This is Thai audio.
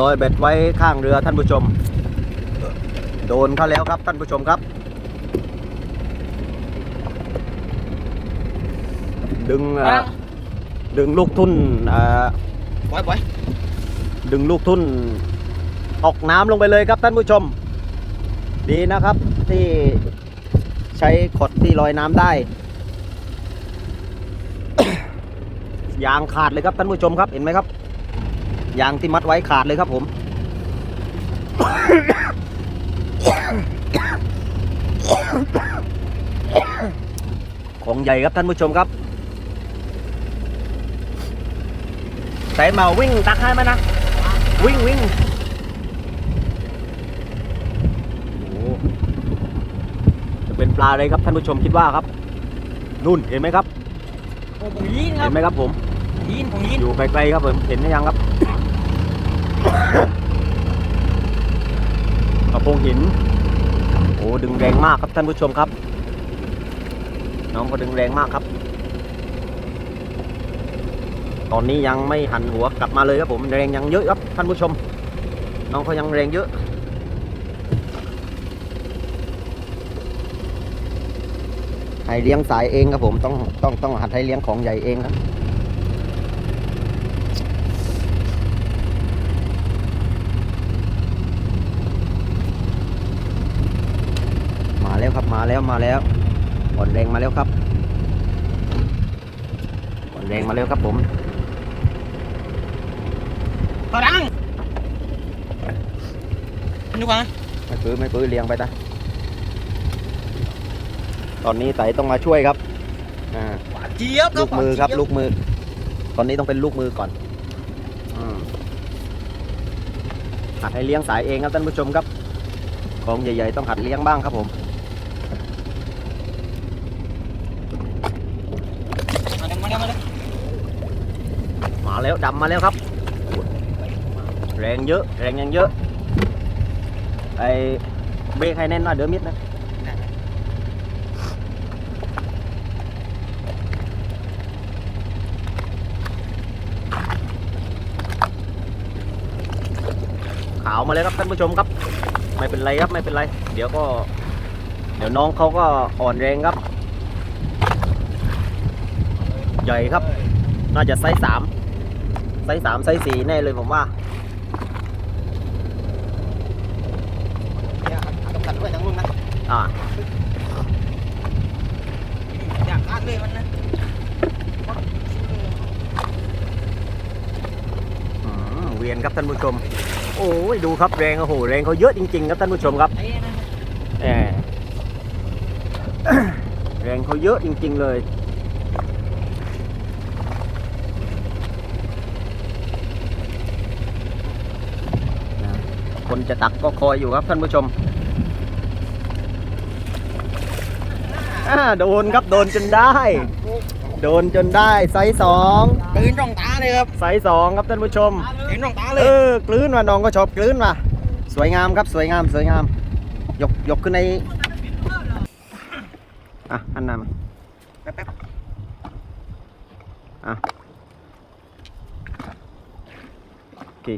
ลอยเบ็ดไว้ข้างเรือท่านผู้ชม โดนเขาแล้วครับท่านผู้ชมครับ ดึงเอ่อดึงลูกทุ่นเอ่อปล่อยปล่อยดึงลูกทุ่นออกน้ำลงไปเลยครับท่านผู้ชม ดีนะครับที่ใช้ขดที่ลอยน้ำได้ ยางขาดเลยครับท่านผู้ชมครับเห็นไหมครับ ยางที่มัดไว้ขาดเลยครับผม ของใหญ่ครับท่านผู้ชมครับใส่มาวิ่งตักให้ไหมนะ วิ่งวิ่งโอ้โหจะเป็นปลาอะไรครับท่านผู้ชมคิดว่าครับ นู่นเห็นไหมครับโอ้ผมยินครัเห็บนไหมครับผมยินผมยินอยู่ไกลๆครับผมเห็นหรือยังครับ กระโปรงหิน โอ้ดึงแรงมากครับท่านผู้ชมครับ น้องก็ดึงแรงมากครับ ตอนนี้ยังไม่หันหัวกลับมาเลยครับผมแรงยังเยอะครับท่านผู้ชม น้องเขายังแรงเยอะให้เลี้ยงสายเองครับผมต้องต้องต้องหัดให้เลี้ยงของใหญ่เองครับ มา แล้วครับมาแล้วมาแล้วอ่อนแรงมาแล้วครับอ่อนแรงมาแล้วครับผมตอดังดูก่อนนะไม่ปื้อไม่ปื้อเลี้ยงไปนะตอนนี้ไต่ต้องมาช่วยครับอ่าหวานเจี๊ยบลูกมือครับหวานลูกมือ ตอนนี้ต้องเป็นลูกมือก่อนอืมหัดให้เลี้ยงสายเองครับท่านผู้ชมครับของใหญ่ ๆ ต้องหัดเลี้ยงบ้างครับผม เจี๊ยบ มาแล้วมาแล้วมาแล้วดำมาแล้วครับ แรงเยอะ แรงยังเยอะ ไอเบรกให้แน่นหน่อยเดี๋ยวมิดนะขาวมาแล้วครับท่านผู้ชมครับ ไม่เป็นไรครับไม่เป็นไร เดี๋ยวก็ เดี๋ยวน้องเขาก็อ่อนแรงครับ ใหญ่ครับ น่าจะไซส์สามไซส์สามไซส์สี่แน่เลยผมว่าเดี๋ยวต้องตัดด้วยทั้งรุ่นนะอ่าอยากลากเลยมันนะอืมเวียนครับท่านผู้ชม โอ้ยดูครับแรงโอ้โหแรงเขาเยอะจริงๆครับท่านผู้ชมครับไอ้นั่นนะแหมแรงเขาเยอะจริง ๆ เลยนะ คนจะตักก็คอยอยู่ครับท่านผู้ชมอ่าโดนครับโดนจนได้ โดนจนได้ไซส์สองตื่นร่องตาเลยครับไซส์สองครับท่านผู้ชมตื่นร่องตาเลเอยอกลืนว่ะน้องก็ชอบกลืนว่ะสวยงามครับสวยงามสวยงาม ยกยกขึ้นในอะอันนำแป๊บอะโอเค